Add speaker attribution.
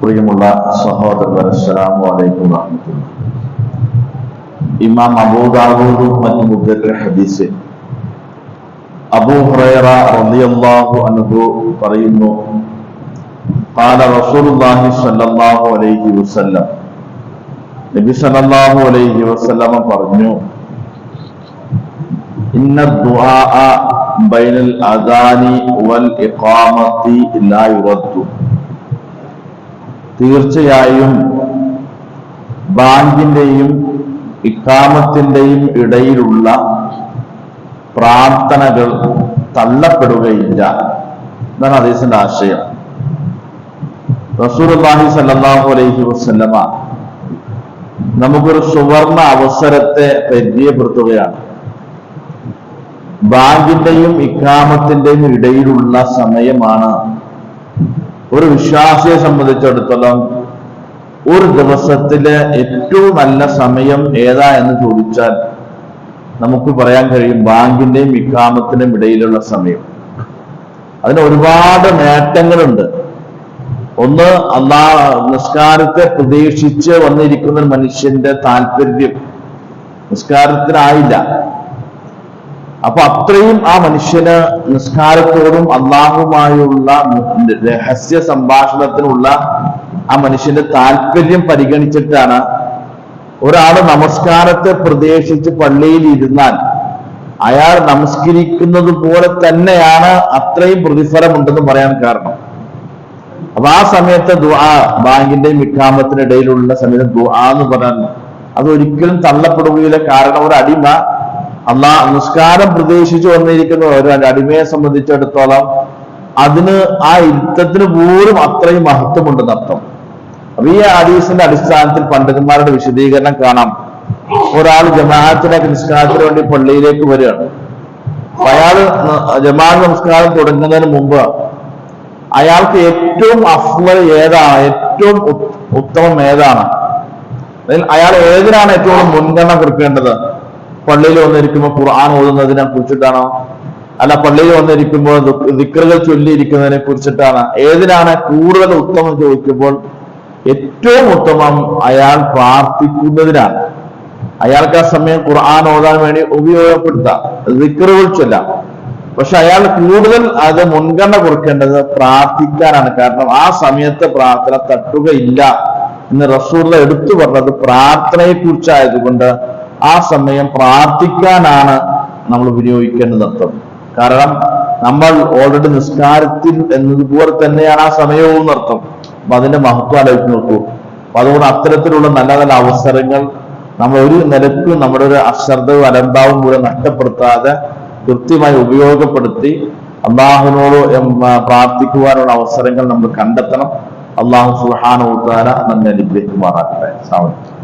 Speaker 1: പ്രിയമുള്ള സഹോദരർ അസ്സലാമു അലൈക്കും വറഹ്മത്തുള്ളാഹി ഇമാം അബൂദാവൂദും മറ്റും ഉദ്ധരിച്ച ഹദീസ് അബൂ ഹുറൈറ റളിയല്ലാഹു അൻഹു പറയുന്നു قال رسول الله صلى الله عليه وسلم നബി സല്ലല്ലാഹു അലൈഹി വസല്ലമ പറഞ്ഞു ഇന്ന ദുആ ബൈനൽ അദാനി വൽ ഇഖാമത്തി ലാ യുറദ്ദു തീർച്ചയായും ബാങ്കിന്റെയും ഇക്കാമത്തിന്റെയും ഇടയിലുള്ള പ്രാർത്ഥനകൾ തള്ളപ്പെടുകയില്ല. എന്നാണ് ഹദീസിന്റെ ആശയം. റസൂലുള്ളാഹി സല്ലാഹു അലൈഹി വസല്ലമ നമുക്കൊരു സുവർണ അവസരത്തെ പരിചയപ്പെടുത്തുകയാണ്. ബാങ്കിന്റെയും ഇക്കാമത്തിന്റെയും ഇടയിലുള്ള സമയമാണ് ഒരു വിശ്വാസിയെ സംബന്ധിച്ചിടത്തോളം ഒരു ദിവസത്തിലെ ഏറ്റവും നല്ല സമയം ഏതാ എന്ന് ചോദിച്ചാൽ നമുക്ക് പറയാൻ കഴിയും ബാങ്കിന്റെയും വിക്രാമത്തിന്റെയും ഇടയിലുള്ള സമയം. അതിന് ഒരുപാട് നേട്ടങ്ങളുണ്ട്. ഒന്ന് അന്നാ നിസ്കാരത്തെ പ്രതീക്ഷിച്ച് വന്നിരിക്കുന്ന മനുഷ്യന്റെ താല്പര്യം. നിസ്കാരത്തിനായില്ല. അപ്പൊ അത്രയും ആ മനുഷ്യന് നിസ്കാരത്തോടും അള്ളാഹുമായുള്ള രഹസ്യ സംഭാഷണത്തിനുള്ള ആ മനുഷ്യന്റെ താല്പര്യം പരിഗണിച്ചിട്ടാണ് ഒരാൾ നമസ്കാരത്തെ പ്രതീക്ഷിച്ച് പള്ളിയിൽ ഇരുന്നാൽ അയാൾ നമസ്കരിക്കുന്നത് പോലെ തന്നെയാണ് അത്രയും പ്രതിഫലമുണ്ടെന്ന് പറയാൻ കാരണം. അപ്പൊ ആ സമയത്ത് ദുആ ബാങ്കിന്റെയും ഇക്കാമത്തിനിടയിലുള്ള സമയത്ത് ദുആ എന്ന് പറയാൻ അത് ഒരിക്കലും തള്ളപ്പെടുകയില്ല. കാരണം ഒരു അടിമ അള്ളാ നിസ്കാരം പ്രതീക്ഷിച്ചു വന്നിരിക്കുന്ന ഒരു അടിമയെ സംബന്ധിച്ചിടത്തോളം അതിന് ആ ഇരുത്തത്തിന് പോലും അത്രയും മഹത്വമുണ്ടെന്ന് അർത്ഥം. അപ്പൊ ഈ ഹദീസിന്റെ അടിസ്ഥാനത്തിൽ പണ്ഡിതന്മാരുടെ വിശദീകരണം കാണാം. ഒരാൾ ജമാഅത്തിലേക്ക് നിസ്കാരത്തിന് വേണ്ടി പള്ളിയിലേക്ക് വരികയാണ്. അയാൾ ജമാഅത്ത് നമസ്കാരം തുടങ്ങുന്നതിന് മുമ്പ് അയാൾക്ക് ഏറ്റവും അഫ്വൽ ഏതാണ് ഏറ്റവും ഉത്തമം ഏതാണ്? അയാൾ ഏതിനാണ് ഏറ്റവും മുൻഗണന കൊടുക്കേണ്ടത്? പള്ളിയിൽ വന്നിരിക്കുമ്പോൾ ഖുർആൻ ഓതുന്നതിനെ കുറിച്ചിട്ടാണോ? അല്ല പള്ളിയിൽ വന്നിരിക്കുമ്പോൾ ദിക്കറുകൾ ചൊല്ലിയിരിക്കുന്നതിനെ കുറിച്ചിട്ടാണ്? ഏതിനാണ് കൂടുതൽ ഉത്തമം ചോദിക്കുമ്പോൾ ഏറ്റവും ഉത്തമം അയാൾ പ്രാർത്ഥിക്കുന്നതിനാണ്. അയാൾക്ക് ആ സമയം ഖുർആൻ ഓതാൻ വേണ്ടി ഉപയോഗപ്പെടുത്താം. ദിക്കറുകൾ ചൊല്ലാം. പക്ഷെ അയാൾ കൂടുതൽ അത് മുൻഗണന കൊടുക്കേണ്ടത് പ്രാർത്ഥിക്കാനാണ്. കാരണം ആ സമയത്ത് പ്രാർത്ഥന തട്ടുകയില്ല എന്ന് റസൂർല എടുത്തു പറഞ്ഞത് പ്രാർത്ഥനയെ കുറിച്ചായതുകൊണ്ട് ആ സമയം പ്രാർത്ഥിക്കാനാണ് നമ്മൾ വിനിയോഗിക്കേണ്ടത് അർത്ഥം. കാരണം നമ്മൾ ഓൾറെഡി നിസ്കാരത്തിൽ എന്നതുപോലെ തന്നെയാണ് ആ സമയവും എന്നർത്ഥം അപ്പൊ അതിന്റെ മഹത്വം ആലോചിച്ച് നോക്കൂ. അപ്പൊ അതുകൊണ്ട് അത്തരത്തിലുള്ള നല്ല നല്ല അവസരങ്ങൾ നമ്മൾ ഒരു നിലക്കും നമ്മുടെ ഒരു അശ്രദ്ധവും അലംഭാവും മൂലം നഷ്ടപ്പെടുത്താതെ കൃത്യമായി ഉപയോഗപ്പെടുത്തി അള്ളാഹുവിനോട് പ്രാർത്ഥിക്കുവാനുള്ള അവസരങ്ങൾ നമ്മൾ കണ്ടെത്തണം. അള്ളാഹു സുഹാനോത്താര നമ്മെ അനുഗ്രഹിക്കുമാറാകട്ടെ. സാവധാനം